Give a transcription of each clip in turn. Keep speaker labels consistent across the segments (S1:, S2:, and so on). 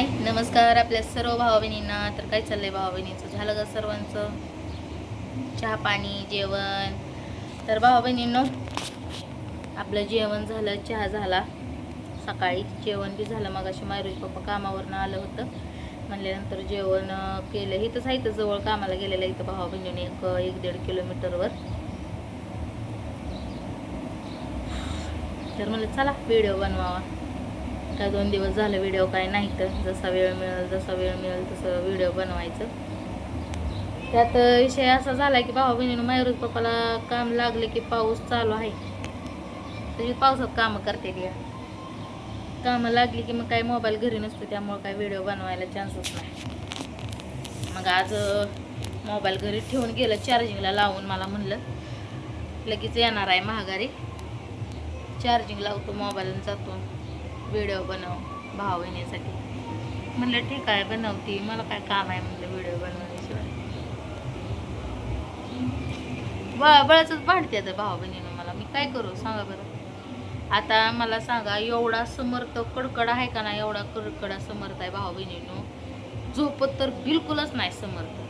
S1: हाय नमस्कार आपल्या सर्व भावाबहिणींना. तर काय चाललंय भावा बहिणीचं झालं का सर्वांचं? चहा पाणी जेवण? तर भावाबहिणींनो आपलं जेवण झालं चहा झाला. सकाळी जेवण बी झालं. मग अशी मायरूज पप्पा कामावरनं आलं होतं. म्हणल्यानंतर जेवण केलं. इथंच आहे इथं जवळ कामाला गेलेलं इथं भावा बहिणीने एक एक दीड किलोमीटरवर. तर म्हणलं चला व्हिडिओ बनवावा. काय दोन दिवस झालं व्हिडिओ काय नाही तर जसा वेळ मिळेल जसा वेळ मिळेल तसं व्हिडिओ बनवायचं. त्यात विषय असा झाला की भावा बहिणीनं मायरूज पप्पाला काम लागले की पाऊस चालू आहे. तरी पावसात कामं करते ती. कामं लागली की मग काय मोबाईल घरी नसतो त्यामुळं काय व्हिडिओ बनवायला चान्सच नाही. मग आज मोबाईल घरी ठेवून गेलं चार्जिंगला लावून मला म्हणलं लगेच येणार आहे महागारी चार्जिंग लावतो मोबाईल जातो. व्हिडिओ बनव भाव बहिणीसाठी म्हणलं ठीक आहे बनवती. मला काय काम आहे? म्हणलं व्हिडिओ बनवण्याशिवाय. बळ बळच भांडते आता भाऊ बहिणीनं मला. मी काय करू? सांगा बरं. आता मला सांगा एवढा समर्थ कडकड आहे का नाही? एवढा कडकडा समर्थ आहे भाऊ बहिणीनं? झोपत तर बिलकुलच नाही समर्थ.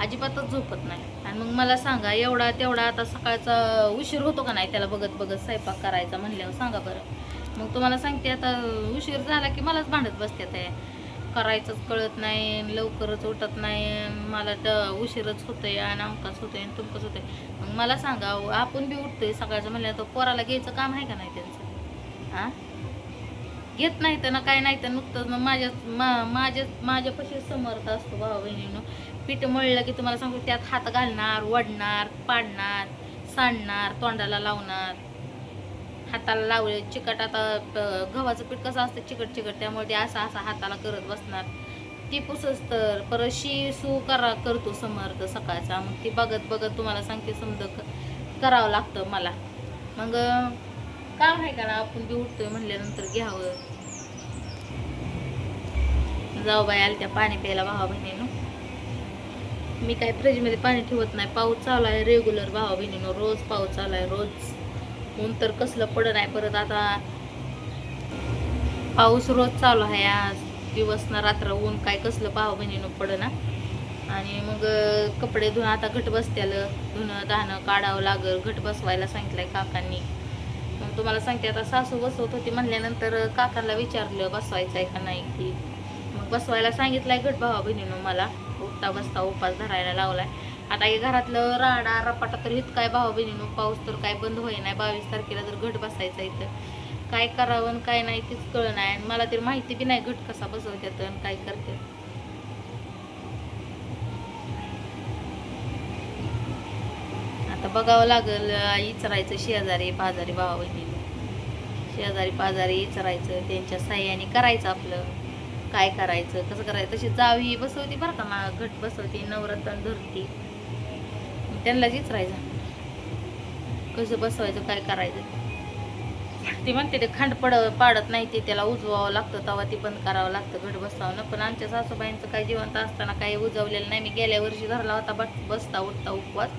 S1: अजिबातच झोपत नाही. आणि मग मला सांगा एवढा तेवढा आता सकाळचा उशीर होतो का नाही त्याला बघत बघत स्वयंपाक करायचा म्हणल्यावर सांगा बरं. मग तुम्हाला सांगते आता उशीर झाला की मलाच भांडत बसते ते. करायचंच कळत नाही लवकरच उठत नाही मला ड उशीरच होतंय आणि अमकाच होतंय आणि तुमकंच होतंय. मग मला सांगा आपण बी उठतोय सकाळचं म्हणलं तर पोराला घ्यायचं काम आहे का नाही त्यांचं? हां घेत नाही तर ना काय नाही तर नुकतंच मग माझ्या मा माझ्या माझ्यापाशी समर्थ असतो भावा बहिणीनं. पीठ मळलं की तुम्हाला सांगू त्यात हात घालणार वडणार पाडणार सांडणार तोंडाला लावणार. हाताला लावले चिकट आता गव्हाचं पीठ कसं असतं चिकट चिकट त्यामुळे ते असं असं हाताला करत बसणार. ती पुसच तर परत शी सू करा करतो समर्थ सकाळचा. मग ती बघत बघत तुम्हाला सांगते समज क- करावं लागतं मला. मग काम आहे का ना आपण बी उठतोय म्हणल्यानंतर घ्यावं. जाऊ बाई आल त्या पाणी प्यायला भावा बहिणीनं. मी काय फ्रीजमध्ये पाणी ठेवत नाही. पाऊस चालू आहे रेग्युलर भावा बहिणीनं रोज पाऊस चालू आहे रोज. ऊन तर कसलं पडत आहे परत आता. पाऊस रोज चालू आहे आज. दिवस ना रात्र ऊन काय कसलं भावा बहिणीनं पडना. आणि मग कपडे धुणं आता घट बसत्यालं. धुणं धाणं काढावं लागल. घट बसवायला सांगितलंय काकांनी. मग तुम्हाला सांगते आता सासू बसवत होती म्हणल्यानंतर काकांना विचारलं बसवायचं आहे का नाही की? मग बसवायला सांगितलंय घट भावा बहिणीनं मला. उठता बसता उपास धरायला लावलाय. आता हे घरातलं राडा रपाटा तर हित काय भावा बहिणीनं पाऊस तर काय बंद होई नाही बावीस तारखेला तर घट बसायचा इथं काय करावं आणि काय नाही तेच कळ नाही आणि मला तर माहिती बी नाही घट कसा बसवतात आणि काय करते आता बघावं लागल इचरायचं शेजारी पाजारी भावा बहिणी शेजारी पाजारी इचरायचं त्यांच्या साह्याने करायचं आपलं. काय करायचं कसं करायचं? तशी जावी बसवती बरं का मा घट बसवती नवरत्न धरती. त्यांनाच राहायचं. कसं बसवायचं काय करायचं? ती म्हणते ते खांड पड पाडत नाही ते त्याला उजवावं लागतं तेव्हा ती बंद करावं लागतं घट बसवावं पण आमच्या सासूबाईंचं काय जिवंत असताना काही उजवलेलं नाही. मी गेल्या वर्षी धरला होता बट बसता उठता उपवास.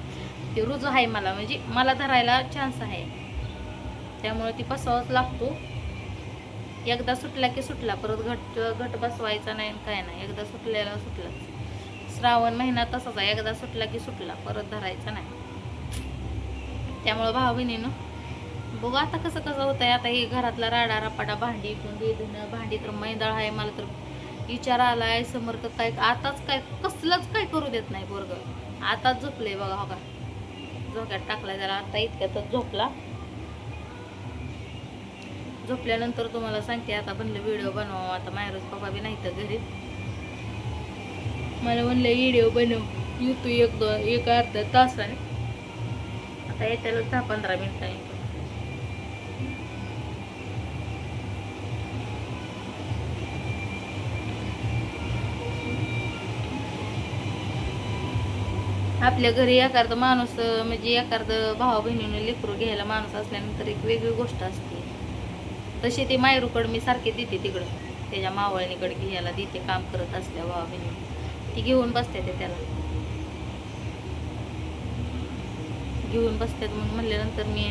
S1: ते रुजू आहे मला म्हणजे मला धरायला चान्स आहे. त्यामुळे ती बसावंच लागतो. एकदा सुटला की सुटला परत घट घट बसवायचा नाही काय नाही. एकदा सुटलेला सुटला श्रावण महिना तसाच आहे. एकदा सुटला की सुटला परत धरायचा नाही. त्यामुळं भाऊ बहिणीनं बघू आता कसं कसं होत आहे आता हे घरातला राडा रपाडा भांडी कुंडी धुणं भांडी तर मैदाळ आहे. मला तर विचार आला आहे समोर तर काय आताच काय कसलंच काय करू देत नाही पोरग. आताच झोपले बघा हो का? झोक्यात टाकलाय त्याला. आता इतक्यातच झोपला. झोपल्यानंतर तुम्हाला सांगते आता म्हणलं व्हिडिओ बनवा आता मायरोज पप्पा बी नाही तर घरी. मला म्हणलं व्हिडिओ बनव येतो एक दोन एक अर्धा तासाने. आता येत्याला दहा पंधरा मिनिटं आपल्या घरी एखादं माणूस म्हणजे एखादं भावा बहिणीनं लेकरू घ्यायला माणूस असल्यानंतर एक वेगळी गोष्ट असते. तशी ती मायरूकडं मी सारखी देते तिकडं. त्याच्या मावळणीकडे घ्यायला देते काम करत असल्या भावा बहिणी. ती घेऊन बसते ते त्याला. घेऊन बसतात मग म्हणल्यानंतर मी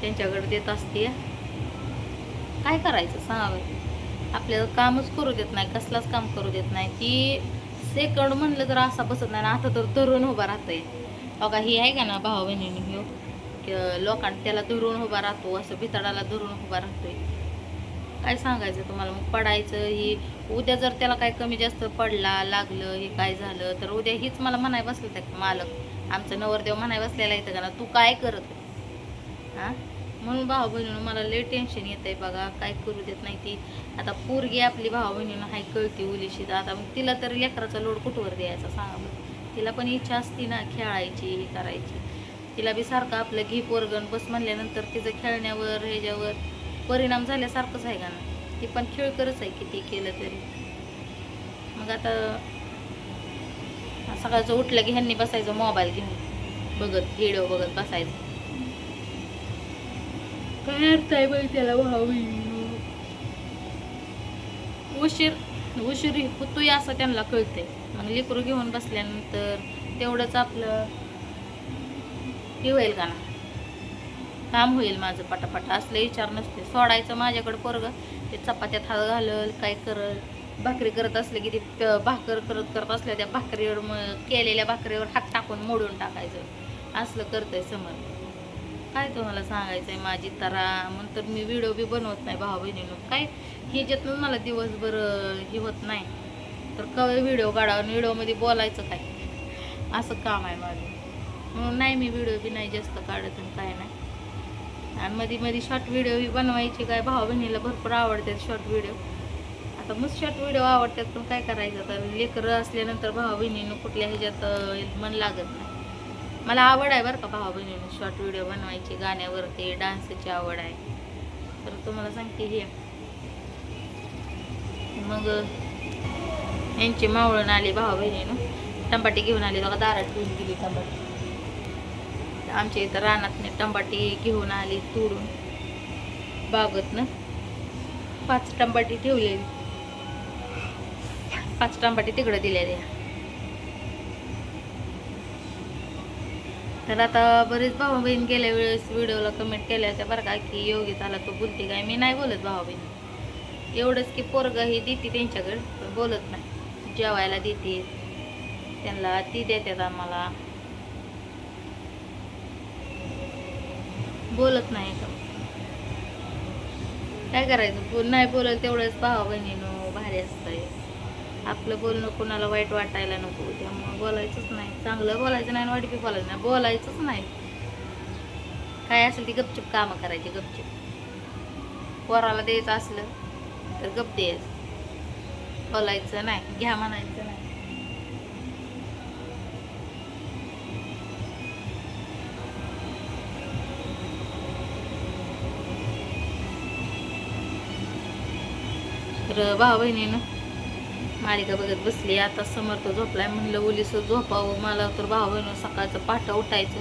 S1: त्यांच्याकडे देत असते. काय करायचं सांगा. आपल्याला कामच करू देत नाही कसलाच काम करू देत नाही. ती सेकंड म्हणलं तर असा बसत नाही ना आता तर धरून उभा राहतंय. बघा ही आहे का ना भाऊ बहिणीने घेऊ लोकांना त्याला धरून उभा राहतो असं भितडाला धरून उभा राहतोय. काय सांगायचं तुम्हाला? मग पडायचं ही उद्या जर त्याला काय कमी जास्त पडला लागलं हे काय झालं तर उद्या हीच मला म्हणाय बसलं त्या मालक? आमचं नवरदेव म्हणाय बसलेला येतं का ना तू काय करत हां? म्हणून भाऊ बहिणीनं मला लय टेन्शन येत आहे बघा काय करू देत नाही ती. आता पोरगी आपली भाऊ बहिणीनं हाय कळती उलीशी तर आता मग तिला तरी लेकराचा लोड कुठवर द्यायचा? सांगा तिला पण इच्छा असती ना खेळायची हे करायची. तिला बी सारखं आपलं घे पोरगण बस म्हणल्यानंतर तिचं खेळण्यावर ह्याच्यावर परिणाम झाल्यासारखंच आहे का ना? ती पण खेळ करत आहे किती केलं तरी. मग आता सकाळचं उठलं की ह्यांनी बसायचं मोबाईल घेऊन. बघत व्हिडिओ बघत बसायचं. काय अर्थ आहे बाई त्याला भाऊ उशीर उशीर होतोय असं त्यांना कळतंय. मग लेकरू घेऊन बसल्यानंतर तेवढंच आपलं हे होईल का ना काम होईल माझं पटापट. असले विचार नसते. सोडायचं माझ्याकडं पोरग. ते चपात्यात हात घालल काय करल. भाकरी करत असले की ते भाकर करत करत असल्या त्या भाकरीवर मग केलेल्या भाकरीवर हात टाकून मोडून टाकायचं. असलं करतंय समज. काय तुम्हाला सांगायचं आहे माझी तरा? म्हणतर मी व्हिडिओ बी बनवत नाही भाऊ बहिणीनं काय? ह्याच्यातून मला दिवसभर हे होत नाही. तर कवे व्हिडिओ काढावा आणि व्हिडिओमध्ये बोलायचं काय? असं काम आहे माझं. म्हणून नाही मी व्हिडिओ बी नाही जास्त काढत आणि काय नाही. आणि मध्ये मध्ये शॉर्ट व्हिडिओ बी काय भाऊ बहिणीला भरपूर आवडतात शॉर्ट व्हिडिओ आता मग शॉर्ट व्हिडिओ आवडतात पण काय करायचं तर लेकरं असल्यानंतर भाऊ बहिणीनं कुठल्या ह्याच्यात मन लागत नाही. मला आवड आहे बरं का भाऊ बहिणीनं शॉर्ट व्हिडिओ बनवायची गाण्यावरती डान्सची आवड आहे. तर तुम्हाला सांगते हे. मग यांची मावळून आली भाऊ बहिणीनं. टंबाटी घेऊन आली बघा दारात घेऊन गेली टंबाटी आमच्या इथं रानातने टंबाटी घेऊन आली तोडून. बागतनं पाच टंबाटी ठेवलेली. पाच टंबाटी तिकडं दिलेल्या तर आता बरेच भाऊ बहीण गेल्या वेळेस व्हिडिओला कमेंट केल्या होत्या बरं का की योगी झाला तो बोलते काय मी नाही बोलत भाऊ बहीण. एवढंच की पोरग ही देते त्यांच्याकडे पण बोलत नाही. जेवायला देते. त्यांना ती देतात आम्हाला. बोलत नाही का काय करायचं? बोल नाही बोलत तेवढंच भावा बहिणीनं भारी असतंय. आपलं बोलणं कोणाला वाईट वाटायला नको त्यामुळं बोलायचंच नाही. चांगलं बोलायचं नाही आणि वाईट बी बोलायचं नाही. बोलायचंच नाही. काय असेल ती गपचूप कामं करायची गपचूप. पोराला द्यायचं असलं तर गप द्यायचं. बोलायचं नाही घ्या म्हणायचं. तर भाऊ बहिणीनं मालिका बघत बसली. आता समर्थ झोपलाय. म्हणलं ओलीसं झोपावं. मला तर भाऊ बहिणी सकाळचं पाठ उठायचं.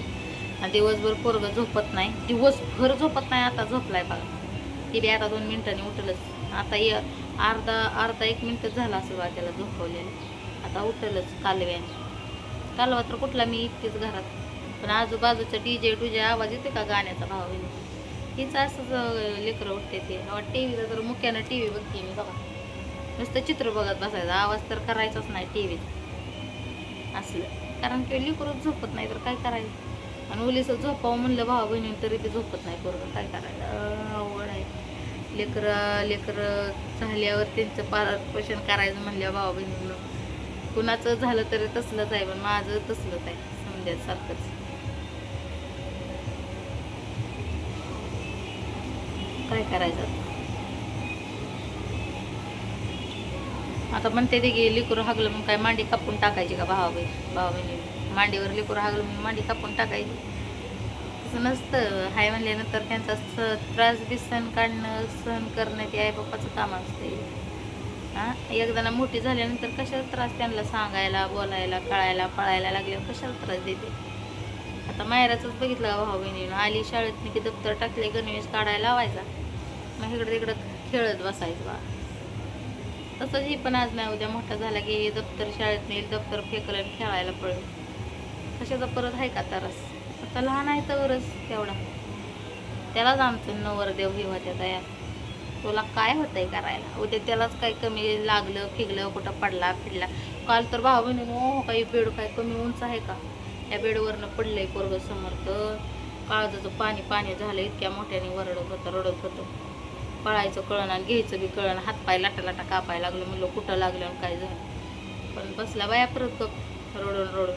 S1: आणि दिवसभर पोरगं झोपत नाही. दिवसभर झोपत नाही आता झोपलाय बघा. ती बी आता दोन मिनिटांनी उठलंच. आता ये अर्धा अर्धा एक मिनिट झाला असं बा त्याला झोपवलेलं. आता उठलंच कालव्याने. कालवा तर कुठला? मी इतकीच घरात. पण आजूबाजूचा डी जे टुजे आवाज येते का गाण्याचा भावा बहिणी हिचं असंच लेकरं उठते ते. टी व्हीला तर मुख्यानं टी व्ही बघते मी बघा. नुसतं चित्र बघत बसायचं. आवाज तर करायचाच नाही टी व्हीत असलं. कारण की लेकरच झोपत नाही तर काय करायचं? आणि ओलीचं झोपावं म्हणलं भाऊ बहिणी तरी ते झोपत नाही बरोबर काय करायचं? आवड अवघड आहे. लेकरं लेकरं झाल्यावर त्यांचं पालन करायचं म्हणल्या भावा बहिणीनं. कुणाचं झालं तरी तसलंच आहे पण माझं तसलंच आहे. समजायसारखंच काय करायचं? आता? म्हणते ते गे लिकूर हागलं मग काय मांडी कापून टाकायची का भावा बहीण भावा बहिणी मांडीवर लिकूर हागलं मग मांडी कापून टाकायची. तसं नसतं. हाय म्हणल्यानंतर त्यांचा स त्रास बी सहन काढणं सहन करणं ते आई बाप्पाचं काम असते हां? एकदा ना मोठी झाल्यानंतर कशाला त्रास त्यांना सांगायला बोलायला कळायला पळायला लागल्यावर कशाला त्रास देते? आता मायराचंच बघितलं का भाऊ बहिणीनं आली शाळेत की दप्तर टाकले गणवेश काढायला लावायचा. मग इकडं तिकडं खेळत बसायचं बा. तसंच ही पण आज नाही उद्या मोठा झाला की हे दप्तर शाळेत नेईल दप्तर फेकलं आणि खेळायला पळेल. कशाचा परत आहे का तरस? आता लहान आहे तरच तेवढा. त्यालाच आमचं नवरदेव हे होत्या तयार. तुला काय होतंय करायला? उद्या त्यालाच काय कमी लागलं फिगलं कुठं पडला फिरला. काल तर भाऊ बहिणी हो काही बेड काय कमी उंच आहे का? या बेडवरनं पडलंय पोरग समर्थ काळजाचं पाणी पाणी झालं इतक्या मोठ्याने वरडत होतं रडत होतं. पळायचं कळण आणि घ्यायचं बी कळण. हातपाय लाटा लाटा कापायला लागलं म्हणलं कुठं लागलं आणि काय झालं. पण बसला बाया परत गप रडून रडून.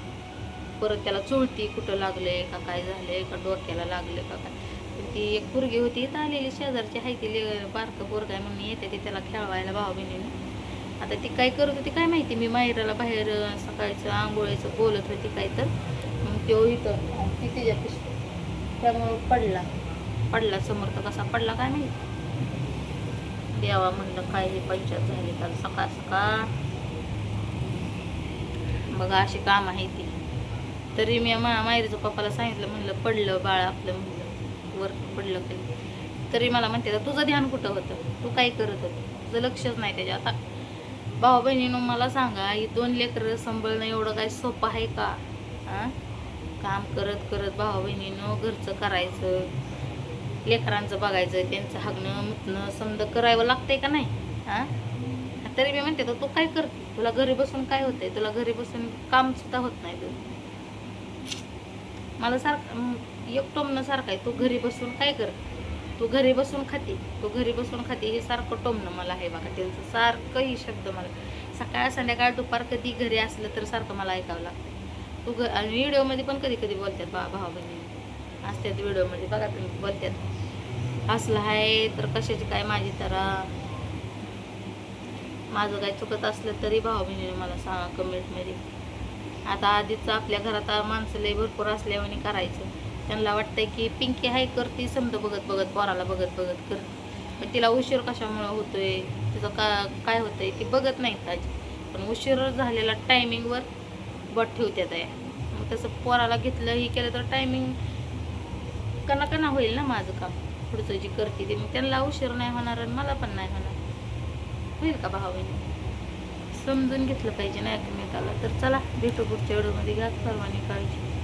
S1: परत त्याला चुळती कुठं लागले का काय झाले का डोक्याला लागले का काय. ती एक पुरगी होती इथं आलेली शेजारची आहे ती ले- बारकं पोरग आहे म्हणून येते ती त्याला खेळवायला भाव बहिणीने आता ती काय करत होती काय माहिती मी माहेराला बाहेर सकाळचं आंघोळीचं बोलत होती काय तर. मग तो इथं ती तिच्या पिशवी त्यामुळं पडला. पडला समोर तर कसा पडला काय माहिती. द्यावा म्हणलं काय हे पंचायत झाली काल सकाळ सकाळ. बघा अशी काम आहे ती. तरी मी मा पप्पाला सांगितलं म्हणलं पडलं बाळ आपलं म्हणलं वर पडलं काही तरी मला म्हणते तुझं ध्यान कुठं होतं? तू काय करत होतं? तुझं लक्षच नाही त्याच्या आता भाऊ बहिणीनं मला सांगा ही दोन लेकरं सांभाळणं एवढं काय सोपं आहे का? हां काम करत करत भाऊ बहिणीनं घरचं करायचं लेकरांचं बघायचं त्यांचं हागणं मुतणं समज करावं लागतंय का नाही? हां? तरी मी म्हणते तर तू काय करते तुला घरी बसून काय होतंय? तुला घरी बसून काम सुद्धा होत नाही तुझं मला सारखं एक टोमणं सारखं आहे. तू घरी बसून काय कर? तू घरी बसून खाते. तू घरी बसून खाते हे सारखं टोमणं मला आहे बघा. त्यांचं सारखंही शब्द मला. सकाळ संध्याकाळ दुपार कधी घरी असलं तर सारखं मला ऐकावं लागतं तू घ आणि व्हिडिओमध्ये पण कधी कधी बोलतात बा भाऊ बहिणी असतात व्हिडिओमध्ये बघा तुम्ही बोलतात. असलं आहे तर कशाची काय माझी तरा माझं काय चुकत असलं तरी भाऊ बहिणीने मला सांगा कमेंटमध्ये आता आधीच आपल्या घरात माणसं लय भरपूर असल्यावानी करायचं. त्यांना वाटतंय की पिंकी हाय करती समजा बघत बघत पोराला बघत बघत कर. पण तिला उशीर कशामुळं होतोय? तिचं का काय होतंय ती बघत नाही ताजी पण उशीर झालेला टायमिंगवर बट ठेवत्यात आहे. मग तसं पोराला घेतलं हे केलं तर टायमिंग कना कना होईल ना माझं काम. पुढचं जी करते ते मग त्यांना उशीर नाही होणार आणि मला पण नाही होणार. होईल का भावाने समजून घेतलं पाहिजे ना एकमेकाला. तर चला भेटू पुढच्या व्हिडिओमध्ये. घ्या सर्वांनी काळजी.